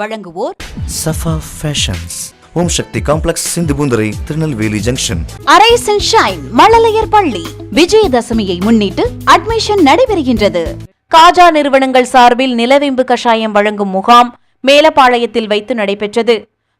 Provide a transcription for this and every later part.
வழங்குவோர் Safa fashions Om Shakti complex Sindhupoondurai Tirunelveli junction. Arise and shine மழலையர் பள்ளி. விஜயதசமியை முன்னிட்டு அட்மிஷன் நடைபெறுகின்றது. காஜா நிறுவனங்கள் சார்பில் நிலவேம்பு கஷாயம் வழங்கும் முகாம் மேலப்பாளையத்தில் வைத்து நடைபெற்றது.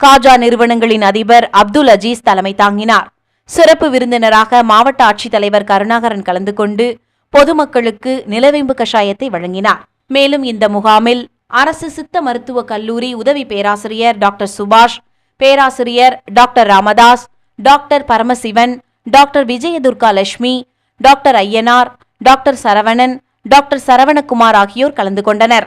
காஜா நிறுவனங்களின் அதிபர் அப்துல் அஜீஸ் தலைமை தாங்கினார். சிறப்பு விருந்தினராக மாவட்ட ஆட்சித்தலைவர் கருணாகரன் கலந்து கொண்டு பொதுமக்களுக்கு நிலவேம்பு கஷாயத்தை வழங்கினார். மேலும் இந்த முகாமில் அரசு சித்த மருத்துவக் கல்லூரி உதவி பேராசிரியர் டாக்டர் சுபாஷ் பேராசிரியர் doctor Ramadoss doctor Paramasivan doctor Vijayadurga Lakshmi doctor Ayyanar doctor Saravanan doctor Saravanakumar ஆகியோர் கலந்து கொண்டனர்.